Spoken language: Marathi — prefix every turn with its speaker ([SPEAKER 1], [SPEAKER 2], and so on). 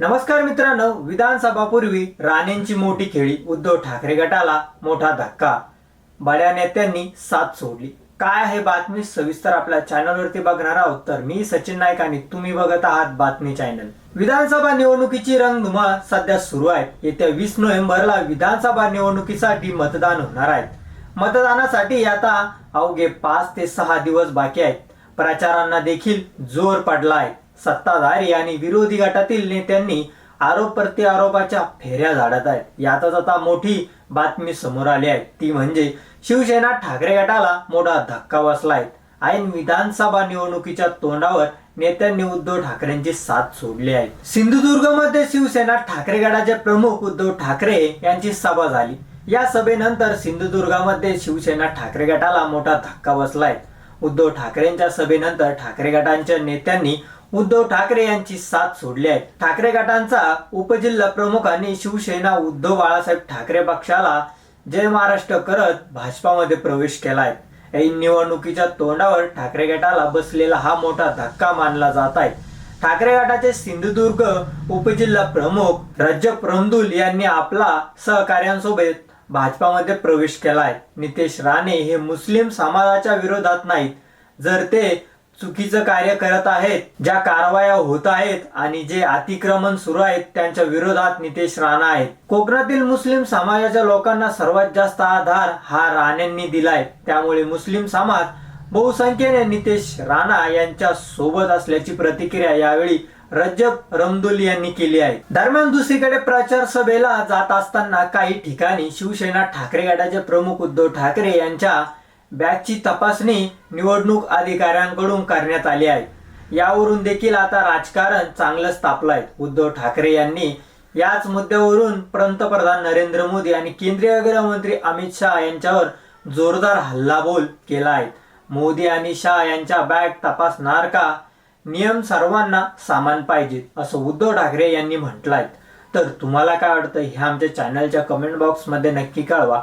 [SPEAKER 1] नमस्कार मित्रांनो विधानसभापूर्वी राणेंची मोठी खेळी उद्धव ठाकरे गटाला मोठा धक्का. बड्या नेत्यांनी साथ सोडली. काय आहे बातमी? सविस्तर आपल्या चॅनलवरती बघणार आहोत. तर मी सचिन नाईक आणि तुम्ही बघत आहात बातमी चॅनल. विधानसभा निवडणुकीची रंगधुमाळ सध्या सुरू आहे. येत्या वीस नोव्हेंबरला विधानसभा निवडणुकीसाठी मतदान होणार आहे. मतदानासाठी आता अवघे पाच ते सहा दिवस बाकी आहेत. प्रचारांना देखील जोर पडला आहे. सत्ताधारी आणि विरोधी गटातील नेत्यांनी आरोप प्रत्यारोपाच्या फेऱ्या झाडत आहेत. यातच आता मोठी बातमी समोर आली आहे. ती म्हणजे शिवसेना ठाकरे गटाला मोठा धक्का बसलाय. ऐन विधानसभा निवडणुकीच्या तोंडावर नेत्यांनी उद्धव ठाकरेंची साथ सोडली आहे. सिंधुदुर्गमध्ये शिवसेना ठाकरे गटाचे प्रमुख उद्धव ठाकरे यांची सभा झाली. या सभेनंतर सिंधुदुर्गामध्ये शिवसेना ठाकरे गटाला मोठा धक्का बसलाय. उद्धव ठाकरेंच्या सभेनंतर ठाकरे गटांच्या नेत्यांनी उद्धव ठाकरे यांची साथ सोडली आहे. ठाकरे गटांचा उपजिल्हा प्रमुखांनी शिवसेना उद्धव बाळासाहेब ठाकरे पक्षाला जय महाराष्ट्र करत भाजपामध्ये प्रवेश केलाय. या निवडणुकीच्या तोंडावर ठाकरे गटाला बसलेला हा मोठा धक्का मानला जात आहे. ठाकरे गटाचे सिंधुदुर्ग उपजिल्हा प्रमुख रज्जब प्रमदुल यांनी आपला सहकार्यांसोबत भाजपामध्ये प्रवेश केलाय. नितेश राणे हे मुस्लिम समाजाच्या विरोधात नाहीत. जर ते चुकीचं कार्य करत आहेत ज्या कारवाया होत आहेत आणि जे अतिक्रमण सुरू आहेत त्यांच्या विरोधात नितेश राणा आहेत. कोकणातील मुस्लिम समाजाच्या लोकांना सर्वात जास्त आधार हा राणेंनी दिलाय. त्यामुळे मुस्लिम समाज बहुसंख्येने नितेश राणा यांच्या सोबत असल्याची प्रतिक्रिया यावेळी रज्जब रमदुल यांनी केली आहे. दरम्यान दुसरीकडे प्रचार सभेला जात असताना काही ठिकाणी शिवसेना ठाकरे गटाचे प्रमुख उद्धव ठाकरे यांच्या बॅचची तपासणी निवडणूक अधिकाऱ्यांकडून करण्यात आली आहे. यावरून देखील आता राजकारण चांगलंच तापलंय उद्धव ठाकरे यांनी याच मुद्द्यावरून पंतप्रधान नरेंद्र मोदी आणि केंद्रीय गृहमंत्री अमित शहा यांच्यावर जोरदार हल्लाबोल केला आहे. मोदी आणि शहा यांच्या बॅग तपासणार का? नियम सर्वांना सामान पाहिजेत असं उद्धव ठाकरे यांनी म्हटलं आहे तर तुम्हाला काय वाटतं? हे आमच्या चॅनलच्या कमेंट बॉक्समध्ये नक्की कळवा.